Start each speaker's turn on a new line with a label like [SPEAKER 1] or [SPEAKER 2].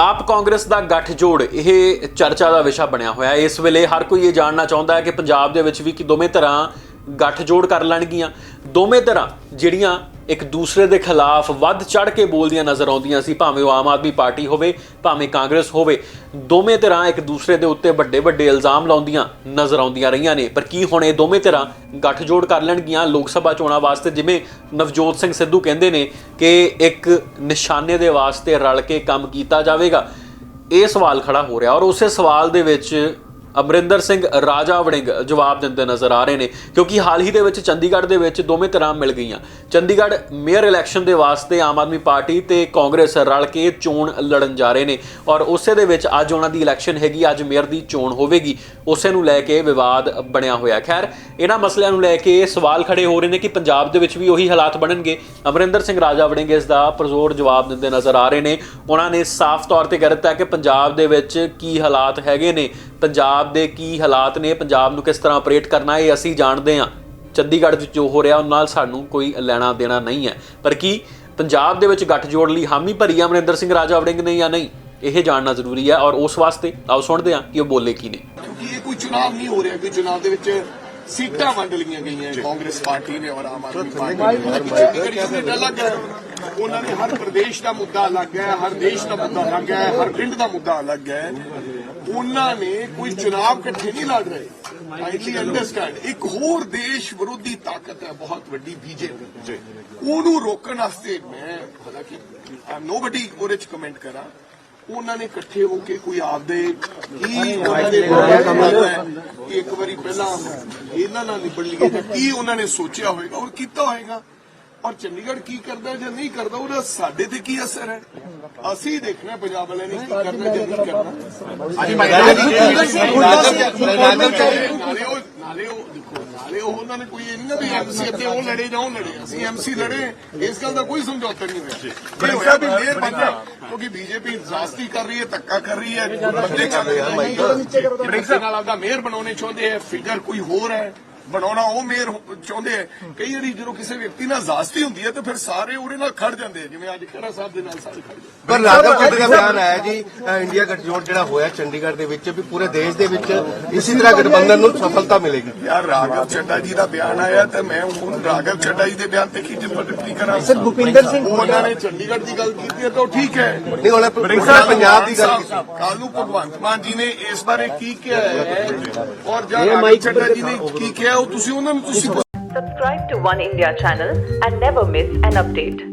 [SPEAKER 1] ਆਪ ਕਾਂਗਰਸ ਦਾ ਗੱਠਜੋੜ, ਇਹ ਚਰਚਾ ਦਾ ਵਿਸ਼ਾ ਬਣਿਆ ਹੋਇਆ। ਹੈ ਇਸ ਵੇਲੇ ਹਰ ਕੋਈ ਇਹ ਜਾਣਨਾ ਚਾਹੁੰਦਾ ਹੈ ਕਿ ਪੰਜਾਬ ਦੇ ਵਿੱਚ ਵੀ ਕਿ ਦੋਵੇਂ ਤਰ੍ਹਾਂ ਗੱਠਜੋੜ ਕਰ ਲੈਣਗੀਆਂ। ਦੋਵੇਂ ਧਿਰਾਂ ਜਿਹੜੀਆਂ ਇੱਕ ਦੂਸਰੇ ਦੇ ਖਿਲਾਫ ਵੱਧ ਚੜ ਕੇ ਬੋਲਦੀਆਂ ਨਜ਼ਰ ਆਉਂਦੀਆਂ ਸੀ, ਭਾਵੇਂ ਉਹ ਆਮ ਆਦਮੀ ਪਾਰਟੀ ਹੋਵੇ, ਭਾਵੇਂ ਕਾਂਗਰਸ ਹੋਵੇ। ਦੋਵੇਂ ਧਿਰਾਂ ਇੱਕ ਦੂਸਰੇ ਦੇ ਉੱਤੇ ਵੱਡੇ ਵੱਡੇ ਇਲਜ਼ਾਮ ਲਾਉਂਦੀਆਂ ਨਜ਼ਰ ਆਉਂਦੀਆਂ ਰਹੀਆਂ ਨੇ। ਪਰ ਕੀ ਹੁਣ ਇਹ ਦੋਵੇਂ ਧਿਰਾਂ ਗੱਠਜੋੜ ਕਰ ਲੈਣਗੀਆਂ ਲੋਕ ਸਭਾ ਚੋਣਾਂ ਵਾਸਤੇ? ਜਿਵੇਂ ਨਵਜੋਤ ਸਿੰਘ ਸਿੱਧੂ ਕਹਿੰਦੇ ਨੇ ਕਿ ਇੱਕ ਨਿਸ਼ਾਨੇ ਦੇ ਵਾਸਤੇ ਰਲ ਕੇ ਕੰਮ ਕੀਤਾ ਜਾਵੇਗਾ। ਇਹ ਸਵਾਲ ਖੜਾ ਹੋ ਰਿਹਾ ਔਰ ਉਸੇ ਸਵਾਲ ਦੇ ਵਿੱਚ ਅਮਰਿੰਦਰ ਸਿੰਘ ਰਾਜਾ ਵੜਿੰਗ ਜਵਾਬ ਦਿੰਦੇ ਨਜ਼ਰ ਆ ਰਹੇ ਨੇ, ਕਿਉਂਕਿ ਹਾਲ ਹੀ ਦੇ ਵਿੱਚ ਚੰਡੀਗੜ੍ਹ ਦੇ ਵਿੱਚ ਦੋਵੇਂ ਤਰ੍ਹਾਂ ਮਿਲ ਗਈਆਂ। ਚੰਡੀਗੜ੍ਹ ਮੇਅਰ ਇਲੈਕਸ਼ਨ ਦੇ ਵਾਸਤੇ ਆਮ ਆਦਮੀ ਪਾਰਟੀ ਤੇ ਕਾਂਗਰਸ ਰਲ ਕੇ ਚੋਣ ਲੜਨ ਜਾ ਰਹੇ ਨੇ ਔਰ ਉਸੇ ਦੇ ਵਿੱਚ ਅੱਜ ਉਹਨਾਂ ਦੀ ਇਲੈਕਸ਼ਨ ਹੈਗੀ, ਅੱਜ ਮੇਅਰ ਦੀ ਚੋਣ ਹੋਵੇਗੀ, ਉਸੇ ਨੂੰ ਲੈ ਕੇ ਵਿਵਾਦ ਬਣਿਆ ਹੋਇਆ। ਖੈਰ, ਇਹਨਾਂ ਮਸਲਿਆਂ ਨੂੰ ਲੈ ਕੇ ਸਵਾਲ ਖੜੇ ਹੋ ਰਹੇ ਨੇ ਕਿ ਪੰਜਾਬ ਦੇ ਵਿੱਚ ਵੀ ਉਹੀ ਹਾਲਾਤ ਬਣਨਗੇ। ਅਮਰਿੰਦਰ ਸਿੰਘ ਰਾਜਾ ਵੜਿੰਗ ਇਸ ਦਾ ਪ੍ਰਜ਼ੋਰ ਜਵਾਬ ਦਿੰਦੇ ਨਜ਼ਰ ਆ ਰਹੇ ਨੇ। ਉਹਨਾਂ ਨੇ ਸਾਫ਼ ਤੌਰ ਤੇ ਕਹਿ ਦਿੱਤਾ ਕਿ ਪੰਜਾਬ ਦੇ ਵਿੱਚ ਕੀ ਹਾਲਾਤ ਹੈਗੇ ਨੇ, ਪੰਜਾਬ ਦੇ ਕੀ ਹਾਲਾਤ ਨੇ ਪੰਜਾਬ ਨੂੰ ਕਿਸ ਤਰ੍ਹਾਂ ਆਪਰੇਟ ਕਰਨਾ ਇਹ ਅਸੀਂ ਜਾਣਦੇ ਹਾਂ। ਚੰਡੀਗੜ੍ਹ ਵਿੱਚ ਜੋ ਹੋ ਰਿਹਾ ਉਹ ਨਾਲ ਸਾਨੂੰ ਕੋਈ ਲੈਣਾ ਦੇਣਾ ਨਹੀਂ ਹੈ। ਪਰ ਕੀ ਪੰਜਾਬ ਦੇ ਵਿੱਚ ਗੱਠਜੋੜ ਲਈ ਹਾਮੀ ਭਰੀ ਅਮਰਿੰਦਰ ਸਿੰਘ ਰਾਜਾ ਵੜਿੰਗ ਨੇ ਜਾਂ ਨਹੀਂ? ਇਹ ਜਾਣਨਾ ਜ਼ਰੂਰੀ ਹੈ ਔਰ ਉਸ ਵਾਸਤੇ ਆਓ ਸੁਣਦੇ ਹਾਂ ਕਿ ਉਹ ਬੋਲੇ ਕੀ ਨੇ।
[SPEAKER 2] ਕਿਉਂਕਿ ਇਹ ਕੋਈ ਚੁਣਾਵ ਨਹੀਂ ਹੋ ਰਿਹਾ ਕਿ ਚੁਣਾਵ ਦੇ ਵਿੱਚ ਸੀਟਾਂ ਵੰਡ ਲਈਆਂ ਗਈਆਂ ਕਾਂਗਰਸ ਪਾਰਟੀ ਨੇ ਔਰ ਆਮ ਆਦਮੀ ਪਾਰਟੀ ਨੇ। ਅਲੱਗ ਹੈ। ਉਹਨਾਂ ਨੇ ਹਰ ਪ੍ਰਦੇਸ਼ ਦਾ ਮੁੱਦਾ ਅਲੱਗ ਹੈ ਹਰ ਦੇਸ਼ ਦਾ ਮੁੱਦਾ ਅਲੱਗ ਹੈ ਹਰ ਪਿੰਡ ਦਾ ਮੁੱਦਾ ਅਲੱਗ ਹੈ। ਉਹਨਾਂ ਨੇ ਕੋਈ ਚੁਣਾਵ ਇਕੱਠੇ ਨਹੀਂ ਲੜ ਰਹੇ। ਆਈਡਲੀ ਅੰਡਰਸਟੈਂਡ ਇੱਕ ਹੋਰ ਦੇਸ਼ ਵਿਰੋਧੀ ਤਾਕਤ ਹੈ ਬਹੁਤ ਵੱਡੀ ਬੀਜੇਪੀ। ਉਹਨੂੰ ਰੋਕਣ ਵਾਸਤੇ ਮੈਂ ਹਾਲਾਂਕਿ ਨੋਬਡੀ ਉਹਦੇ ਚ ਕਮੈਂਟ ਕਰਾਂ। ਉਹਨਾਂ ਨੇ ਇਕੱਠੇ ਹੋ ਕੇ ਕੋਈ ਆਪਦੇ ਕੀ ਉਹਨਾਂ ਦੇ ਕੰਮ ਹੈ। ਕਿ ਇੱਕ ਵਾਰੀ ਪਹਿਲਾਂ ਇਹਨਾਂ ਨਾਲ ਨਿਬੜ ਲਈਏ ਤਾਂ ਕੀ ਉਹਨਾਂ ਨੇ ਸੋਚਿਆ ਹੋਵੇਗਾ ਔਰ ਕੀਤਾ ਹੋਵੇਗਾ ਔਰ ਚੰਡੀਗੜ੍ਹ ਕੀ ਕਰਦਾ ਜਾਂ ਨਹੀਂ ਕਰਦਾ ਉਹਦਾ ਸਾਡੇ ਤੇ ਕੀ ਅਸਰ ਹੈ? ਅਸੀਂ ਦੇਖਣਾ ਪੰਜਾਬ ਵਾਲਿਆਂ ਨੇ ਕੀ ਕਰਨਾ ਜਾਂ ਨਹੀਂ ਕਰਨਾ। ਨਾਲੇ ਉਹ ਨਾਲੇ ਉਹ ਦੇਖੋ ਨਾਲੇ ਉਹ ਉਹਨਾਂ ਨੇ ਕੋਈ ਇਹ ਨਹੀਂ ਨਾ ਵੀ ਐਮਸੀ ਅਤੇ ਉਹ ਲੜੇ ਜਾਂ ਉਹ ਲੜੇ। ਅਸੀਂ ਐਮਸੀ ਲੜੇ ਇਸ ਗੱਲ ਦਾ ਕੋਈ ਸਮਝੌਤਾ ਨਹੀਂ ਹੋਇਆ। ਇਹ ਹੋਇਆ ਵੀ ਮੇਅਰ ਬਣਨਾ ਕਿਉਂਕਿ ਬੀਜੇਪੀ ਜ਼ਾਸਤੀ ਕਰ ਰਹੀ ਹੈ ਧੱਕਾ ਕਰ ਰਹੀ ਹੈ ਬੰਦੇ ਕਰ ਰਹੇ ਹੈ ਬ੍ਰਿਕਸ ਨਾਲ ਆਪਦਾ ਮੇਅਰ ਬਣਾਉਣੇ ਚਾਹੁੰਦੇ ਹੈ ਫਿਗਰ ਕੋਈ ਹੋਰ ਹੈ? ਬਣਾਉਣਾ ਉਹ ਮੇਅਰ ਹੋ- ਚਾਹੁੰਦੇ ਹੈ ਕਈ ਵਾਰੀ ਜਦੋਂ ਕਿਸੇ ਵਿਅਕਤੀ ਨਾਲ ਜ਼ਾਸਤੀ ਹੁੰਦੀ ਹੈ ਤਾਂ ਫਿਰ ਸਾਰੇ ਉਹਦੇ ਨਾਲ ਖੜ ਜਾਂਦੇ ਆ ਜਿਵੇਂ ਅੱਜ ਖਹਿਰਾ ਸਾਹਿਬ ਦੇ ਨਾਲ ਸਾਰੇ ਖੜ ਜਾਂਦੇ
[SPEAKER 3] ਪਰ ਰਾਘਵ ਚੱਡਾ ਦਾ ਬਿਆਨ ਆਇਆ ਜੀ ਇੰਡੀਆ ਗੱਠਜੋੜ ਜਿਹੜਾ ਹੋਇਆ ਚੰਡੀਗੜ੍ਹ ਦੇ ਵਿੱਚ ਵੀ ਪੂਰੇ ਦੇਸ਼ ਦੇ ਵਿੱਚ ਇਸੇ ਤਰ੍ਹਾਂ ਗਠਬੰਧਨ ਨੂੰ ਸਫਲਤਾ ਮਿਲੇਗੀ।
[SPEAKER 2] ਯਾਰ ਰਾਘਵ ਚੱਡਾ ਜੀ ਦਾ ਬਿਆਨ ਆਇਆ ਤੇ ਮੈਂ ਹੁਣ ਰਾਘਵ ਚੱਡਾ ਜੀ ਦੇ ਬਿਆਨ ਤੇ ਕੀ ਟਿੱਪਣੀ ਕਰਾਂ? ਸਰ ਭੁਪਿੰਦਰ ਸਿੰਘ ਉਹਨਾਂ ਨੇ ਚੰਡੀਗੜ੍ਹ ਦੀ ਗੱਲ ਕੀਤੀ ਹੈ ਤਾਂ ਉਹ ਠੀਕ ਹੈ।
[SPEAKER 3] ਨਹੀਂ ਹੁਣ ਪੂਰੇ ਪੰਜਾਬ ਦੀ ਗੱਲ ਕੀਤੀ।
[SPEAKER 2] ਕੱਲ ਨੂੰ ਭਗਵੰਤ ਮਾਨ ਜੀ ਨੇ ਇਸ ਬਾਰੇ ਕੀ ਕਿਹਾ ਹੈ? ਔਰ ਜਾਂ ਰਾਘਵ ਚੱਡਾ ਜੀ ਨੇ ਕੀ ਕਿਹਾ ਤੁਸੀਂ ਉਹਨਾਂ ਨੂੰ ਤੁਸੀਂ
[SPEAKER 4] Subscribe to One India channel and never miss an update.